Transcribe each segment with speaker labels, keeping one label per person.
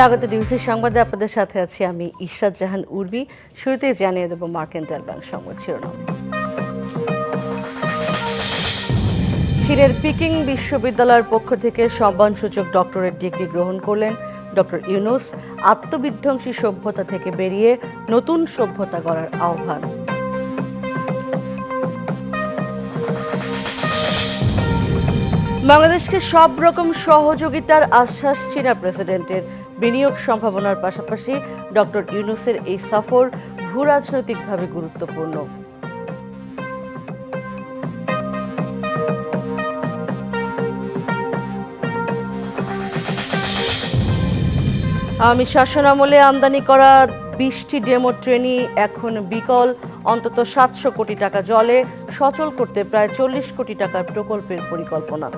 Speaker 1: স্বাগত ডিবিসি সংবাদে আপনাদের সাথে আছি আমি ইশরাত জাহান উর্বি। শুরুতেই জানিয়ে দেব মার্কেন্টাইল ব্যাংক সংবাদ শিরোনাম। চীনের পিকিং বিশ্ববিদ্যালয়ের পক্ষ থেকে সম্মানসূচক ডক্টরেট ডিগ্রি গ্রহণ করলেন ডক্টর ইউনুস। আত্মবিধ্বংসী সভ্যতা থেকে বেরিয়ে নতুন সভ্যতা গড়ার আহ্বান। বাংলাদেশকে সব রকম সহযোগিতার আশ্বাস চীনা প্রেসিডেন্টের। বিনিয়োগ সম্ভাবনার পাশাপাশি ডক্টর ইউনুসের এই সফর ভূ রাজনৈতিকভাবে গুরুত্বপূর্ণ। আমি শাসনামলে আমদানি করা বিশটি ডেমো ট্রেনই এখন বিকল। অন্তত সাতশো কোটি টাকা জলে সচল করতে প্রায় চল্লিশ কোটি টাকার প্রকল্পের পরিকল্পনা।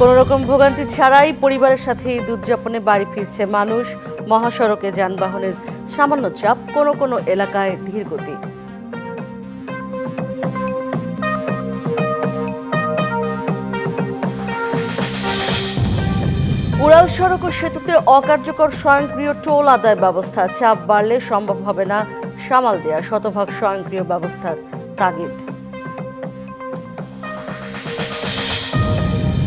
Speaker 1: কোনো রকম ভোগান্তি ছাড়াই পরিবারের সাথে ঈদ উদযাপনে বাড়ি ফিরছে মানুষ। মহাসড়কে যানবাহনের সামান্য চাপ কোনো কোনো এলাকায় ধীর গতি। উড়াল সড়ক ও সেতুতে অকার্যকর স্বয়ংক্রিয় টোল আদায় ব্যবস্থা। চাপ বাড়লে সম্ভব হবে না সামাল দেয়া। শতভাগ স্বয়ংক্রিয় ব্যবস্থার তাগিদ।